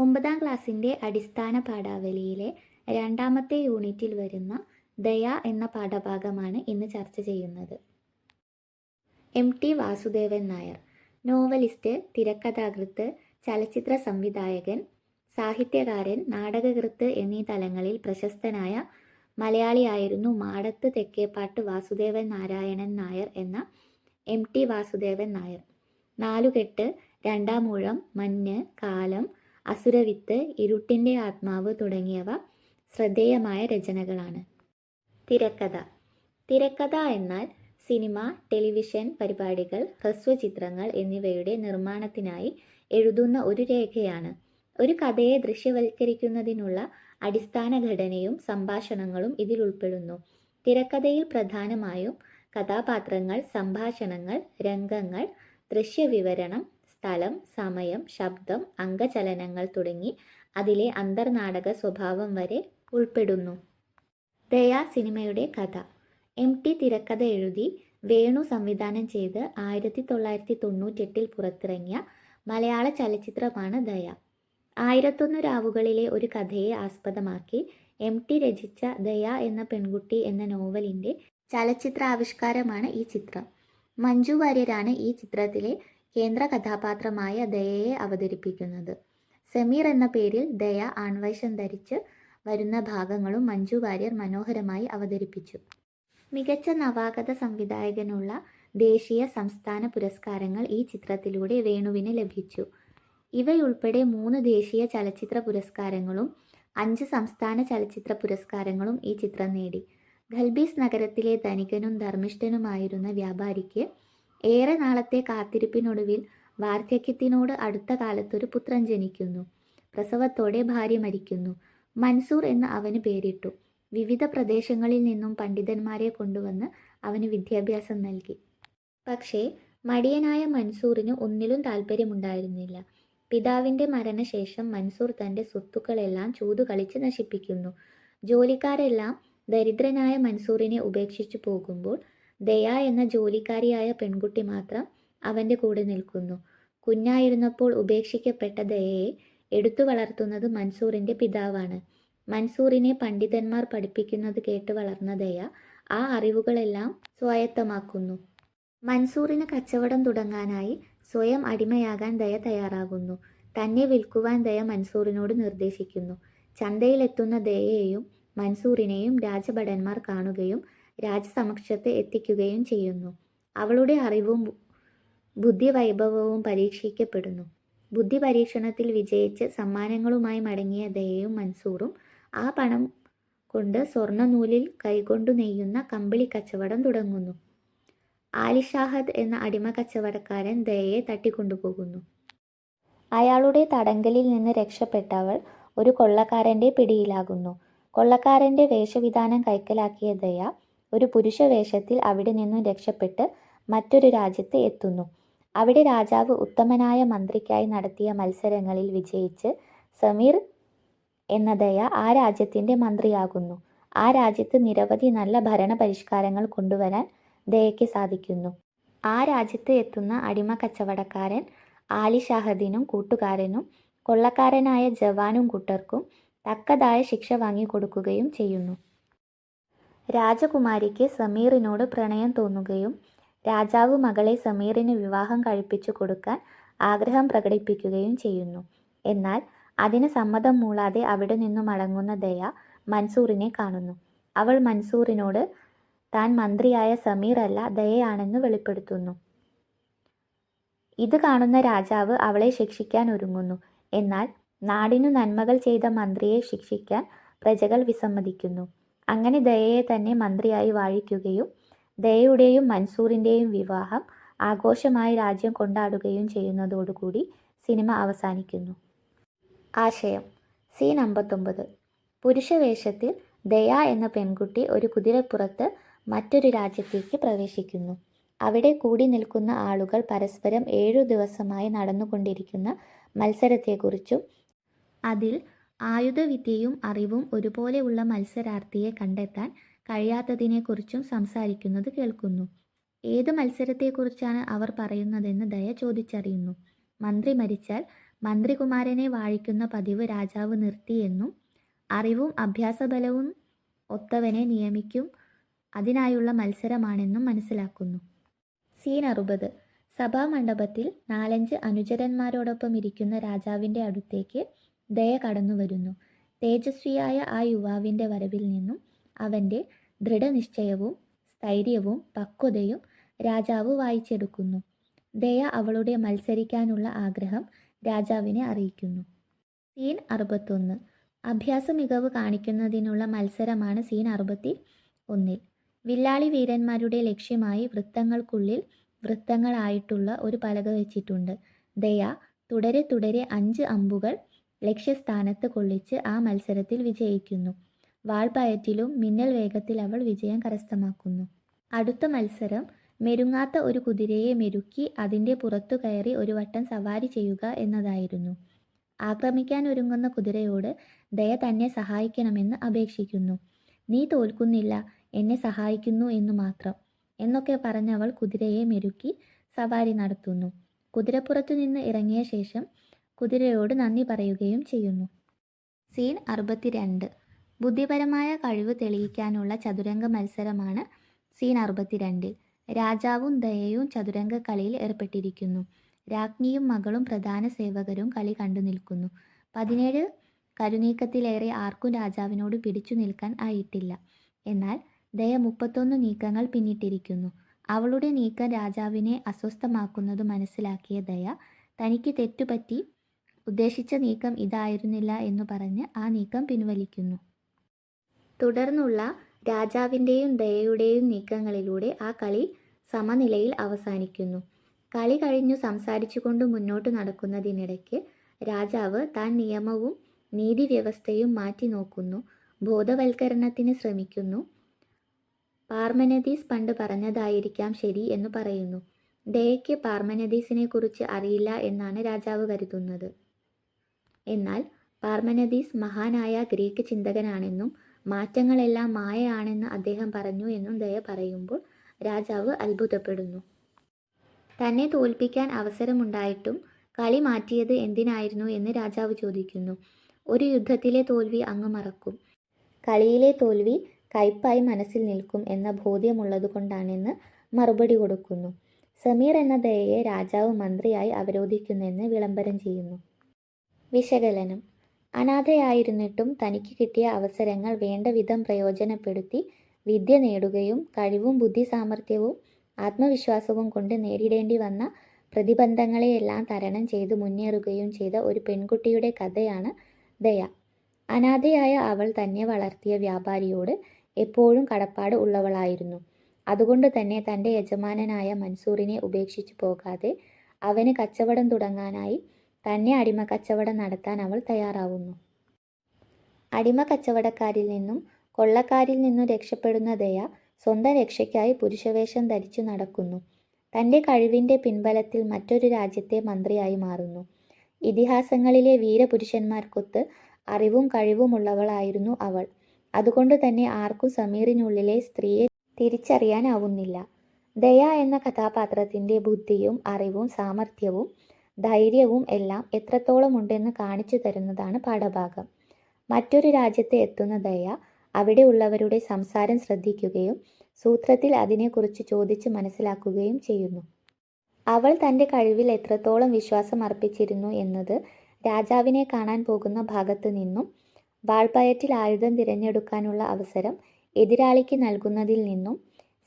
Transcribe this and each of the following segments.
ഒമ്പതാം ക്ലാസ്സിന്റെ അടിസ്ഥാന പാഠാവലിയിലെ രണ്ടാമത്തെ യൂണിറ്റിൽ വരുന്ന ദയ എന്ന പാഠഭാഗമാണ് ഇന്ന് ചർച്ച ചെയ്യുന്നത്. M. T. Vasudevan Nair novelist തിരക്കഥാകൃത്ത് ചലച്ചിത്ര സംവിധായകൻ സാഹിത്യകാരൻ നാടകകൃത്ത് എന്നീ തലങ്ങളിൽ പ്രശസ്തനായ മലയാളിയായിരുന്നു മാടത്ത് തെക്കേപ്പാട്ട് വാസുദേവൻ നാരായണൻ നായർ എന്ന എം. ടി. വാസുദേവൻ നായർ. നാലുകെട്ട് രണ്ടാമൂഴം മഞ്ഞ് കാലം അസുരവിത്ത് ഇരുട്ടിന്റെ ആത്മാവ് തുടങ്ങിയവ ശ്രദ്ധേയമായ രചനകളാണ്. തിരക്കഥ. തിരക്കഥ എന്നാൽ സിനിമ ടെലിവിഷൻ പരിപാടികൾ ഹ്രസ്വചിത്രങ്ങൾ എന്നിവയുടെ നിർമ്മാണത്തിനായി എഴുതുന്ന ഒരു രേഖയാണ്. ഒരു കഥയെ ദൃശ്യവൽക്കരിക്കുന്നതിനുള്ള അടിസ്ഥാന ഘടനയും സംഭാഷണങ്ങളും ഇതിൽ ഉൾപ്പെടുന്നു. തിരക്കഥയിൽ പ്രധാനമായും കഥാപാത്രങ്ങൾ സംഭാഷണങ്ങൾ രംഗങ്ങൾ ദൃശ്യവിവരണം സ്ഥലം സമയം ശബ്ദം അംഗചലനങ്ങൾ തുടങ്ങി അതിലെ അന്തർനാടക സ്വഭാവം വരെ ഉൾപ്പെടുന്നു. ദയാ സിനിമയുടെ കഥ. എം ടി തിരക്കഥ എഴുതി വേണു സംവിധാനം ചെയ്ത് ആയിരത്തി തൊള്ളായിരത്തി തൊണ്ണൂറ്റെട്ടിൽ പുറത്തിറങ്ങിയ മലയാള ചലച്ചിത്രമാണ് ദയ. ആയിരത്തൊന്ന് രാവുകളിലെ ഒരു കഥയെ ആസ്പദമാക്കി എം ടി രചിച്ച ദയ എന്ന പെൺകുട്ടി എന്ന നോവലിന്റെ ചലച്ചിത്രാവിഷ്കാരമാണ് ഈ ചിത്രം. മഞ്ജു വാര്യരാണ് ഈ ചിത്രത്തിലെ കേന്ദ്ര കഥാപാത്രമായ ദയയെ അവതരിപ്പിക്കുന്നത്. സമീർ എന്ന പേരിൽ ദയ ആൺവേഷം ധരിച്ച് വരുന്ന ഭാഗങ്ങളും മഞ്ജു വാര്യർ മനോഹരമായി അവതരിപ്പിച്ചു. മികച്ച നവാഗത സംവിധായകനുള്ള ദേശീയ സംസ്ഥാന പുരസ്കാരങ്ങൾ ഈ ചിത്രത്തിലൂടെ വേണുവിന് ലഭിച്ചു. ഇവയുൾപ്പെടെ മൂന്ന് ദേശീയ ചലച്ചിത്ര പുരസ്കാരങ്ങളും അഞ്ച് സംസ്ഥാന ചലച്ചിത്ര പുരസ്കാരങ്ങളും ഈ ചിത്രം നേടി. ഖൽബീസ് നഗരത്തിലെ ധനികനും ധർമ്മിഷ്ഠനുമായിരുന്ന വ്യാപാരിക്ക് ഏറെ നാളത്തെ കാത്തിരിപ്പിനൊടുവിൽ വാർദ്ധക്യത്തിനോട് അടുത്ത കാലത്തൊരു പുത്രൻ ജനിക്കുന്നു. പ്രസവത്തോടെ ഭാര്യ മരിക്കുന്നു. മൻസൂർ എന്ന് അവന് പേരിട്ടു. വിവിധ പ്രദേശങ്ങളിൽ നിന്നും പണ്ഡിതന്മാരെ കൊണ്ടുവന്ന് അവന് വിദ്യാഭ്യാസം നൽകി. പക്ഷേ മടിയനായ മൻസൂറിന് ഒന്നിലും താല്പര്യമുണ്ടായിരുന്നില്ല പിതാവിന്റെ മരണശേഷം മൻസൂർ തന്റെ സ്വത്തുക്കളെല്ലാം ചൂതുകളിച്ച് നശിപ്പിക്കുന്നു. ജോലിക്കാരെല്ലാം ദരിദ്രനായ മൻസൂറിനെ ഉപേക്ഷിച്ചു പോകുമ്പോൾ ദയ എന്ന ജോലിക്കാരിയായ പെൺകുട്ടി മാത്രം അവന്റെ കൂടെ നിൽക്കുന്നു. കുഞ്ഞായിരുന്നപ്പോൾ ഉപേക്ഷിക്കപ്പെട്ട ദയയെ എടുത്തു വളർത്തുന്നത് മൻസൂറിന്റെ പിതാവാണ്. മൻസൂറിനെ പണ്ഡിതന്മാർ പഠിപ്പിക്കുന്നത് കേട്ട് വളർന്ന ദയ ആ അറിവുകളെല്ലാം സ്വായത്തമാക്കുന്നു. മൻസൂറിന് കച്ചവടം തുടങ്ങാനായി സ്വയം അടിമയാകാൻ ദയ തയ്യാറാകുന്നു. തന്നെ വിൽക്കുവാൻ ദയ മൻസൂറിനോട് നിർദ്ദേശിക്കുന്നു. ചന്തയിലെത്തുന്ന ദയയെയും മൻസൂറിനെയും രാജഭടന്മാർ കാണുകയും രാജസമക്ഷത്ത് എത്തിക്കുകയും ചെയ്യുന്നു. അവളുടെ അറിവും ബുദ്ധിവൈഭവവും പരീക്ഷിക്കപ്പെടുന്നു. ബുദ്ധി പരീക്ഷണത്തിൽ വിജയിച്ച് സമ്മാനങ്ങളുമായി മടങ്ങിയ ദയയും മൻസൂറും ആ പണം കൊണ്ട് സ്വർണനൂലിൽ കൈകൊണ്ടു നെയ്യുന്ന കമ്പിളി കച്ചവടം തുടങ്ങുന്നു. ആലിഷാഹദ് എന്ന അടിമ കച്ചവടക്കാരൻ ദയയെ തട്ടിക്കൊണ്ടുപോകുന്നു. അയാളുടെ തടങ്കലിൽ നിന്ന് രക്ഷപ്പെട്ടവൾ ഒരു കൊള്ളക്കാരന്റെ പിടിയിലാകുന്നു. കൊള്ളക്കാരന്റെ വേഷവിധാനം കൈക്കലാക്കിയ ദയ ഒരു പുരുഷ വേഷത്തിൽ അവിടെ നിന്നും രക്ഷപ്പെട്ട് മറ്റൊരു രാജ്യത്ത് എത്തുന്നു. അവിടെ രാജാവ് ഉത്തമനായ മന്ത്രിക്കായി നടത്തിയ മത്സരങ്ങളിൽ വിജയിച്ച് സമീർ എന്ന ദയ ആ രാജ്യത്തിന്റെ മന്ത്രിയാകുന്നു. ആ രാജ്യത്ത് നിരവധി നല്ല ഭരണ പരിഷ്കാരങ്ങൾ കൊണ്ടുവരാൻ ദയയ്ക്ക് സാധിക്കുന്നു. ആ രാജ്യത്ത് എത്തുന്ന അടിമ കച്ചവടക്കാരൻ ആലി ഷാഹദിനും കൂട്ടുകാരനും കൊള്ളക്കാരനായ ജവാനും കൂട്ടർക്കും തക്കതായ ശിക്ഷ വാങ്ങിക്കൊടുക്കുകയും ചെയ്യുന്നു. രാജകുമാരിക്ക് സമീറിനോട് പ്രണയം തോന്നുകയും രാജാവ് മകളെ സമീറിന് വിവാഹം കഴിപ്പിച്ചു കൊടുക്കാൻ ആഗ്രഹം പ്രകടിപ്പിക്കുകയും ചെയ്യുന്നു. എന്നാൽ അതിന് സമ്മതം മൂളാതെ അവിടെ നിന്നും മടങ്ങുന്ന ദയ മൻസൂറിനെ കാണുന്നു. അവൾ മൻസൂറിനോട് താൻ മന്ത്രിയായ സമീർ അല്ല ദയയാണെന്ന് വെളിപ്പെടുത്തുന്നു. ഇത് കാണുന്ന രാജാവ് അവളെ ശിക്ഷിക്കാൻ ഒരുങ്ങുന്നു. എന്നാൽ നാടിനു നന്മകൾ ചെയ്ത മന്ത്രിയെ ശിക്ഷിക്കാൻ പ്രജകൾ വിസമ്മതിക്കുന്നു. അങ്ങനെ ദയയെ തന്നെ മന്ത്രിയായി വാഴിക്കുകയും ദയയുടെയും മൻസൂറിന്റെയും വിവാഹം ആഘോഷമായി രാജ്യം കൊണ്ടാടുകയും ചെയ്യുന്നതോടുകൂടി സിനിമ അവസാനിക്കുന്നു. ആശയം സീൻ അമ്പത്തൊമ്പത് പുരുഷവേഷത്തിൽ ദയ എന്ന പെൺകുട്ടി ഒരു കുതിരപ്പുറത്ത് മറ്റൊരു രാജ്യത്തേക്ക് പ്രവേശിക്കുന്നു. അവിടെ കൂടി നിൽക്കുന്ന ആളുകൾ പരസ്പരം ഏഴു ദിവസമായി നടന്നുകൊണ്ടിരിക്കുന്ന മത്സരത്തെക്കുറിച്ചും അതിൽ ആയുധവിദ്യയും അറിവും ഒരുപോലെയുള്ള മത്സരാർത്ഥിയെ കണ്ടെത്താൻ കഴിയാത്തതിനെക്കുറിച്ചും സംസാരിക്കുന്നത് കേൾക്കുന്നു. ഏത് മത്സരത്തെക്കുറിച്ചാണ് അവർ പറയുന്നതെന്ന് ദയ ചോദിച്ചറിയുന്നു. മന്ത്രി മരിച്ചാൽ മന്ത്രികുമാരനെ വാഴിക്കുന്ന പതിവ് രാജാവ് നിർത്തിയെന്നും അറിവും അഭ്യാസബലവും ഒത്തവനെ നിയമിക്കും അതിനായുള്ള മത്സരമാണെന്നും മനസ്സിലാക്കുന്നു. സീൻ അറുപത്. സഭാമണ്ഡപത്തിൽ നാലഞ്ച് അനുചരന്മാരോടൊപ്പം ഇരിക്കുന്ന രാജാവിന്റെ അടുത്തേക്ക് ദയ കടന്നു വരുന്നു. തേജസ്വിയായ ആ യുവാവിന്റെ വരവിൽ നിന്നും അവന്റെ ദൃഢനിശ്ചയവും സ്ഥൈര്യവും പക്വതയും രാജാവ് വായിച്ചെടുക്കുന്നു. ദയ അവളുടെ മത്സരിക്കാനുള്ള ആഗ്രഹം രാജാവിനെ അറിയിക്കുന്നു. സീൻ അറുപത്തൊന്ന്. അഭ്യാസ മികവ് കാണിക്കുന്നതിനുള്ള മത്സരമാണ് സീൻ അറുപത്തി ഒന്നിൽ വില്ലാളി വീരന്മാരുടെ ലക്ഷ്യമായി വൃത്തങ്ങൾക്കുള്ളിൽ വൃത്തങ്ങളായിട്ടുള്ള ഒരു പലക വെച്ചിട്ടുണ്ട്. ദയ തുടരെ തുടരെ അഞ്ച് അമ്പുകൾ ലക്ഷ്യസ്ഥാനത്ത് കൊള്ളിച്ച് ആ മത്സരത്തിൽ വിജയിക്കുന്നു. വാൾപയറ്റിലും മിന്നൽ വേഗത്തിൽ അവൾ വിജയം കരസ്ഥമാക്കുന്നു. അടുത്ത മത്സരം മെരുങ്ങാത്ത ഒരു കുതിരയെ മെരുക്കി അതിന്റെ പുറത്തു കയറി ഒരു വട്ടം സവാരി ചെയ്യുക എന്നതായിരുന്നു. ആക്രമിക്കാൻ ഒരുങ്ങുന്ന കുതിരയോട് ദയ തന്നെ സഹായിക്കണമെന്ന് അപേക്ഷിക്കുന്നു. നീ തോൽക്കുന്നില്ല എന്നെ സഹായിക്കുന്നു എന്നു മാത്രം എന്നൊക്കെ പറഞ്ഞവൾ കുതിരയെ മെരുക്കി സവാരി നടത്തുന്നു. കുതിരപ്പുറത്തു നിന്ന് ഇറങ്ങിയ ശേഷം കുതിരയോട് നന്ദി പറയുകയും ചെയ്യുന്നു. സീൻ അറുപത്തിരണ്ട്. ബുദ്ധിപരമായ കഴിവ് തെളിയിക്കാനുള്ള ചതുരംഗ മത്സരമാണ് സീൻ അറുപത്തിരണ്ടിൽ രാജാവും ദയയും ചതുരംഗ കളിയിൽ ഏർപ്പെട്ടിരിക്കുന്നു. രാജ്ഞിയും മകളും പ്രധാന സേവകരും കളി കണ്ടു നിൽക്കുന്നു. പതിനേഴ് കരുനീക്കത്തിലേറെ ആർക്കും രാജാവിനോട് പിടിച്ചു നിൽക്കാൻ ആയിട്ടില്ല. എന്നാൽ ദയ മുപ്പത്തൊന്ന് നീക്കങ്ങൾ പിന്നിട്ടിരിക്കുന്നു. അവളുടെ നീക്കം രാജാവിനെ അസ്വസ്ഥമാക്കുന്നത് മനസ്സിലാക്കിയ ദയ തനിക്ക് തെറ്റുപറ്റി ഉദ്ദേശിച്ച നീക്കം ഇതായിരുന്നില്ല എന്ന് പറഞ്ഞ് ആ നീക്കം പിൻവലിക്കുന്നു. തുടർന്നുള്ള രാജാവിന്റെയും ദയയുടെയും നീക്കങ്ങളിലൂടെ ആ കളി സമനിലയിൽ അവസാനിക്കുന്നു. കളി കഴിഞ്ഞു സംസാരിച്ചുകൊണ്ട് മുന്നോട്ട് നടക്കുന്നതിനിടയ്ക്ക് രാജാവ് താൻ നിയമവും നീതി വ്യവസ്ഥയും മാറ്റി നോക്കുന്നു ബോധവൽക്കരണത്തിന് ശ്രമിക്കുന്നു. പാർമനദീസ് പണ്ട് പറഞ്ഞതായിരിക്കാം ശരി എന്ന് പറയുന്നു. ദയയ്ക്ക് പാർമനദീസിനെ കുറിച്ച് അറിയില്ല എന്നാണ് രാജാവ് കരുതുന്നത്. എന്നാൽ പാർമനദീസ് മഹാനായ ഗ്രീക്ക് ചിന്തകനാണെന്നും മാറ്റങ്ങളെല്ലാം മായയാണെന്ന് അദ്ദേഹം പറഞ്ഞു എന്നും ദയ പറയുമ്പോൾ രാജാവ് അത്ഭുതപ്പെടുന്നു. തന്നെ തോൽപ്പിക്കാൻ അവസരമുണ്ടായിട്ടും കളി മാറ്റിയത് എന്തിനായിരുന്നു എന്ന് രാജാവ് ചോദിക്കുന്നു. ഒരു യുദ്ധത്തിലെ തോൽവി അങ്ങ് മറക്കും. കളിയിലെ തോൽവി കയ്പായി മനസ്സിൽ നിൽക്കും എന്ന ബോധ്യമുള്ളതുകൊണ്ടാണെന്ന് മറുപടി കൊടുക്കുന്നു. സമീർ എന്ന ദയയെ രാജാവ് മന്ത്രിയായി അവരോധിക്കുന്നെന്ന് വിളംബരം ചെയ്യുന്നു. വിശകലനം. അനാഥയായിരുന്നിട്ടും തനിക്ക് കിട്ടിയ അവസരങ്ങൾ വേണ്ട വിധം പ്രയോജനപ്പെടുത്തി വിദ്യ നേടുകയും കഴിവും ബുദ്ധി സാമർഥ്യവും ആത്മവിശ്വാസവും കൊണ്ട് നേരിടേണ്ടി വന്ന പ്രതിബന്ധങ്ങളെയെല്ലാം തരണം ചെയ്ത് മുന്നേറുകയും ചെയ്ത ഒരു പെൺകുട്ടിയുടെ കഥയാണ് ദയ. അനാഥയായ അവൾ തന്നെ വളർത്തിയ വ്യാപാരിയോട് എപ്പോഴും കടപ്പാട് ഉള്ളവളായിരുന്നു. അതുകൊണ്ട് തന്നെ തന്റെ യജമാനനായ മൻസൂറിനെ ഉപേക്ഷിച്ചു പോകാതെ അവന് കച്ചവടം തുടങ്ങാനായി തന്നെ അടിമ കച്ചവടം നടത്താൻ അവൾ തയ്യാറാവുന്നു. അടിമ കച്ചവടക്കാരിൽ നിന്നും കൊള്ളക്കാരിൽ നിന്നും രക്ഷപ്പെടുന്ന ദയ സ്വന്തം രക്ഷയ്ക്കായി പുരുഷവേഷം ധരിച്ചു നടക്കുന്നു. തന്റെ കഴിവിന്റെ പിൻബലത്തിൽ മറ്റൊരു രാജ്യത്തെ മന്ത്രിയായി മാറുന്നു. ഇതിഹാസങ്ങളിലെ വീരപുരുഷന്മാർക്കൊത്ത് അറിവും കഴിവുമുള്ളവളായിരുന്നു അവൾ. അതുകൊണ്ട് തന്നെ ആർക്കും സമീറിനുള്ളിലെ സ്ത്രീയെ തിരിച്ചറിയാനാവുന്നില്ല. ദയ എന്ന കഥാപാത്രത്തിന്റെ ബുദ്ധിയും അറിവും സാമർഥ്യവും ധൈര്യവും എല്ലാം എത്രത്തോളം ഉണ്ടെന്ന് കാണിച്ചു തരുന്നതാണ് പാഠഭാഗം. മറ്റൊരു രാജ്യത്ത് എത്തുന്ന ദയ അവിടെ ഉള്ളവരുടെ സംസാരം ശ്രദ്ധിക്കുകയും സൂത്രത്തിൽ അതിനെക്കുറിച്ച് ചോദിച്ച് മനസ്സിലാക്കുകയും ചെയ്യുന്നു. അവൾ തന്റെ കഴിവിൽ എത്രത്തോളം വിശ്വാസം അർപ്പിച്ചിരുന്നു എന്നത് രാജാവിനെ കാണാൻ പോകുന്ന ഭാഗത്ത് നിന്നും വാൾപ്പയറ്റിൽ ആയുധം തിരഞ്ഞെടുക്കാനുള്ള അവസരം എതിരാളിക്ക് നൽകുന്നതിൽ നിന്നും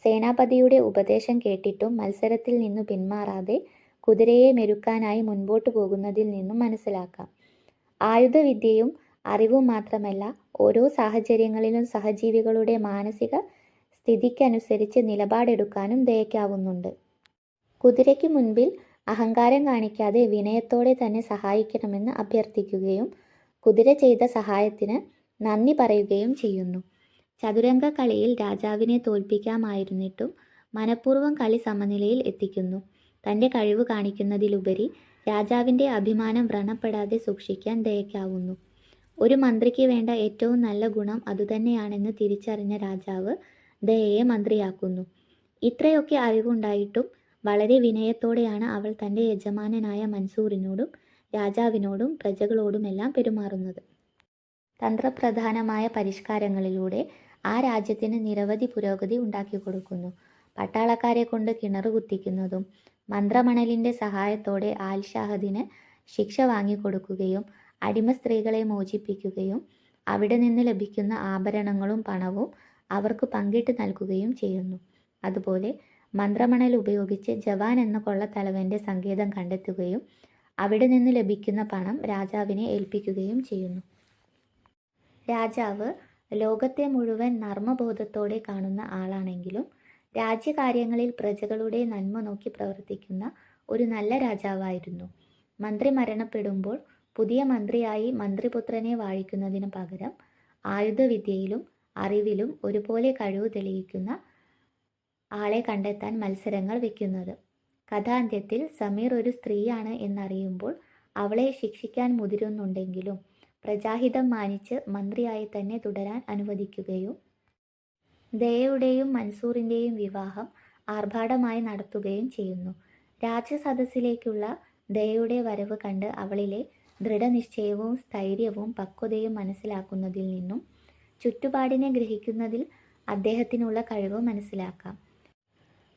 സേനാപതിയുടെ ഉപദേശം കേട്ടിട്ടും മത്സരത്തിൽ നിന്നു പിന്മാറാതെ കുതിരയെ മെരുക്കാനായി മുൻപോട്ട് പോകുന്നതിൽ നിന്നും മനസ്സിലാക്കാം. ആയുധവിദ്യയും അറിവും മാത്രമല്ല ഓരോ സാഹചര്യങ്ങളിലും സഹജീവികളുടെ മാനസിക സ്ഥിതിക്കനുസരിച്ച് നിലപാടെടുക്കാനും ദയക്കാവുന്നുണ്ട്. കുതിരയ്ക്ക് മുൻപിൽ അഹങ്കാരം കാണിക്കാതെ വിനയത്തോടെ തന്നെ സഹായിക്കണമെന്ന് അഭ്യർത്ഥിക്കുകയും കുതിര ചെയ്ത സഹായത്തിന് നന്ദി പറയുകയും ചെയ്യുന്നു. ചതുരംഗ കളിയിൽ രാജാവിനെ തോൽപ്പിക്കാമായിരുന്നിട്ടും മനഃപൂർവം കളി സമനിലയിൽ എത്തിക്കുന്നു. തന്റെ കഴിവ് കാണിക്കുന്നതിലുപരി രാജാവിന്റെ അഭിമാനം വ്രണപ്പെടാതെ സൂക്ഷിക്കാൻ ദയക്കാവുന്നു. ഒരു മന്ത്രിക്ക് വേണ്ട ഏറ്റവും നല്ല ഗുണം അതുതന്നെയാണെന്ന് തിരിച്ചറിഞ്ഞ രാജാവ് ദയയെ മന്ത്രിയാക്കുന്നു. ഇത്രയൊക്കെ അറിവുണ്ടായിട്ടും വളരെ വിനയത്തോടെയാണ് അവൾ തന്റെ യജമാനനായ മൻസൂറിനോടും രാജാവിനോടും പ്രജകളോടുമെല്ലാം പെരുമാറുന്നത്. തന്ത്രപ്രധാനമായ പരിഷ്കാരങ്ങളിലൂടെ ആ രാജ്യത്തിന് നിരവധി പുരോഗതി ഉണ്ടാക്കി കൊടുക്കുന്നു പട്ടാളക്കാരെ കൊണ്ട് കിണറ് കുത്തിക്കുന്നതും മന്ത്രമണലിന്റെ സഹായത്തോടെ ആൽഷാഹദിന് ശിക്ഷ വാങ്ങിക്കൊടുക്കുകയും അടിമ സ്ത്രീകളെ മോചിപ്പിക്കുകയും അവിടെ നിന്ന് ലഭിക്കുന്ന ആഭരണങ്ങളും പണവും അവർക്ക് പങ്കിട്ട് നൽകുകയും ചെയ്യുന്നു. അതുപോലെ മന്ത്രമണൽ ഉപയോഗിച്ച് ജവാൻ എന്ന കൊള്ളത്തലവന്റെ സങ്കേതം കണ്ടെത്തുകയും അവിടെ നിന്ന് ലഭിക്കുന്ന പണം രാജാവിനെ ഏൽപ്പിക്കുകയും ചെയ്യുന്നു. രാജാവ് ലോകത്തെ മുഴുവൻ നർമ്മബോധത്തോടെ കാണുന്ന ആളാണെങ്കിലും രാജ്യകാര്യങ്ങളിൽ പ്രജകളുടെ നന്മ നോക്കി പ്രവർത്തിക്കുന്ന ഒരു നല്ല രാജാവായിരുന്നു. മന്ത്രി മരണപ്പെടുമ്പോൾ പുതിയ മന്ത്രിയായി മന്ത്രിപുത്രനെ വാഴിക്കുന്നതിന് പകരം ആയുധവിദ്യയിലും അറിവിലും ഒരുപോലെ കഴിവ് തെളിയിക്കുന്ന ആളെ കണ്ടെത്താൻ മത്സരങ്ങൾ വെക്കുന്നത്. കഥാന്ത്യത്തിൽ സമീർ ഒരു സ്ത്രീയാണ് എന്നറിയുമ്പോൾ അവളെ ശിക്ഷിക്കാൻ മുതിരുന്നുണ്ടെങ്കിലും പ്രജാഹിതം മാനിച്ച് മന്ത്രിയായി തന്നെ തുടരാൻ അനുവദിക്കുകയും ദയയുടെയും മൻസൂറിന്റെയും വിവാഹം ആർഭാടമായി നടത്തുകയും ചെയ്യുന്നു. രാജസദസ്സിലേക്കുള്ള ദയയുടെ വരവ് കണ്ട് അവളിലെ ദൃഢനിശ്ചയവും സ്ഥൈര്യവും പക്വതയും മനസ്സിലാക്കുന്നതിൽ നിന്നും ചുറ്റുപാടിനെ ഗ്രഹിക്കുന്നതിൽ അദ്ദേഹത്തിനുള്ള കഴിവ് മനസ്സിലാക്കാം.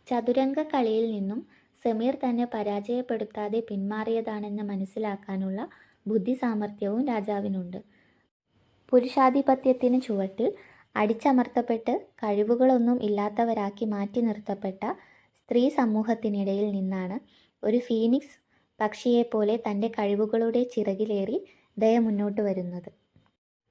ചതുരംഗ കളിയിൽ നിന്നും സമീർ തന്നെ പരാജയപ്പെടുത്താതെ പിന്മാറിയതാണെന്ന് മനസ്സിലാക്കാനുള്ള ബുദ്ധി സാമർഥ്യവും രാജാവിനുണ്ട്. പുരുഷാധിപത്യത്തിന് ചുവട്ടിൽ അടിച്ചമർത്തപ്പെട്ട് കഴിവുകളൊന്നും ഇല്ലാത്തവരാക്കി മാറ്റി നിർത്തപ്പെട്ട സ്ത്രീ സമൂഹത്തിനിടയിൽ നിന്നാണ് ഒരു ഫീനിക്സ് പക്ഷിയെപ്പോലെ തന്റെ കഴിവുകളുടെ ചിറകിലേറി ദയ മുന്നോട്ട് വരുന്നത്.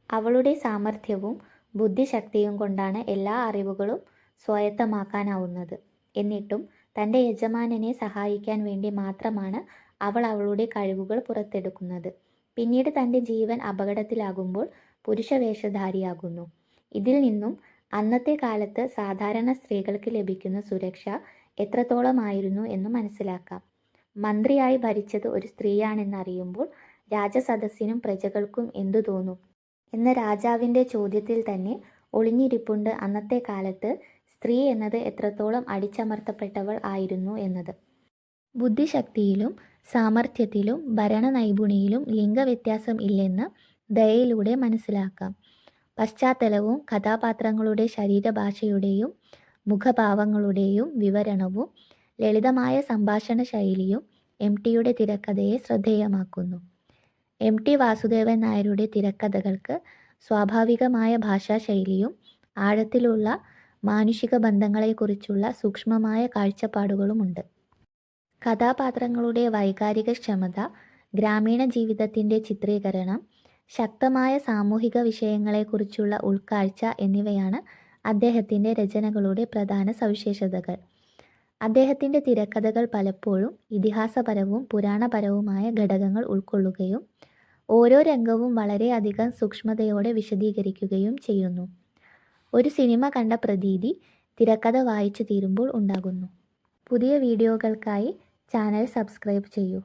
അവളുടെ സാമർഥ്യവും ബുദ്ധിശക്തിയും കൊണ്ടാണ് എല്ലാ അറിവുകളും സ്വായത്തമാക്കാനാവുന്നത്. എന്നിട്ടും തന്റെ യജമാനനെ സഹായിക്കാൻ വേണ്ടി മാത്രമാണ് അവൾ അവളുടെ കഴിവുകൾ പുറത്തെടുക്കുന്നത്. പിന്നീട് തന്റെ ജീവൻ അപകടത്തിലാകുമ്പോൾ പുരുഷവേഷധാരിയാകുന്നു. ഇതിൽ നിന്നും അന്നത്തെ കാലത്ത് സാധാരണ സ്ത്രീകൾക്ക് ലഭിക്കുന്ന സുരക്ഷ എത്രത്തോളമായിരുന്നു എന്ന് മനസ്സിലാക്കാം. മന്ത്രിയായി ഭരിച്ചത് ഒരു സ്ത്രീയാണെന്നറിയുമ്പോൾ രാജസദസ്സിനും പ്രജകൾക്കും എന്തു തോന്നും? എന്ന രാജാവിന്റെ ചോദ്യത്തിൽ തന്നെ ഒളിഞ്ഞിരിപ്പുണ്ട് അന്നത്തെ കാലത്ത് സ്ത്രീ എന്നത് എത്രത്തോളം അടിച്ചമർത്തപ്പെട്ടവൾ ആയിരുന്നു എന്നത്. ബുദ്ധിശക്തിയിലും സാമർഥ്യത്തിലും ഭരണ നൈപുണിയിലും ലിംഗവ്യത്യാസം ഇല്ലെന്ന് ദയയിലൂടെ മനസ്സിലാക്കാം. പശ്ചാത്തലവും കഥാപാത്രങ്ങളുടെ ശരീരഭാഷയുടെയും മുഖഭാവങ്ങളുടെയും വിവരണവും ലളിതമായ സംഭാഷണ ശൈലിയും എം ടിയുടെ തിരക്കഥയെ ശ്രദ്ധേയമാക്കുന്നു. എം ടി വാസുദേവൻ നായരുടെ തിരക്കഥകൾക്ക് സ്വാഭാവികമായ ഭാഷാശൈലിയും ആഴത്തിലുള്ള മാനുഷിക ബന്ധങ്ങളെക്കുറിച്ചുള്ള സൂക്ഷ്മമായ കാഴ്ചപ്പാടുകളുമുണ്ട്. കഥാപാത്രങ്ങളുടെ വൈകാരിക ക്ഷമത ഗ്രാമീണ ജീവിതത്തിന്റെ ചിത്രീകരണം ശക്തമായ സാമൂഹിക വിഷയങ്ങളെക്കുറിച്ചുള്ള ഉൾക്കാഴ്ച എന്നിവയാണ് അദ്ദേഹത്തിന്റെ രചനകളുടെ പ്രധാന സവിശേഷതകൾ. അദ്ദേഹത്തിന്റെ തിരക്കഥകൾ പലപ്പോഴും ഇതിഹാസപരവും പുരാണപരവുമായ ഘടകങ്ങൾ ഉൾക്കൊള്ളുകയും ഓരോ രംഗവും വളരെയധികം സൂക്ഷ്മതയോടെ വിശദീകരിക്കുകയും ചെയ്യുന്നു. ഒരു സിനിമ കണ്ട പ്രതീതി തിരക്കഥ വായിച്ചു തീരുമ്പോൾ ഉണ്ടാകുന്നു. പുതിയ വീഡിയോകൾക്കായി ചാനൽ സബ്സ്ക്രൈബ് ചെയ്യൂ.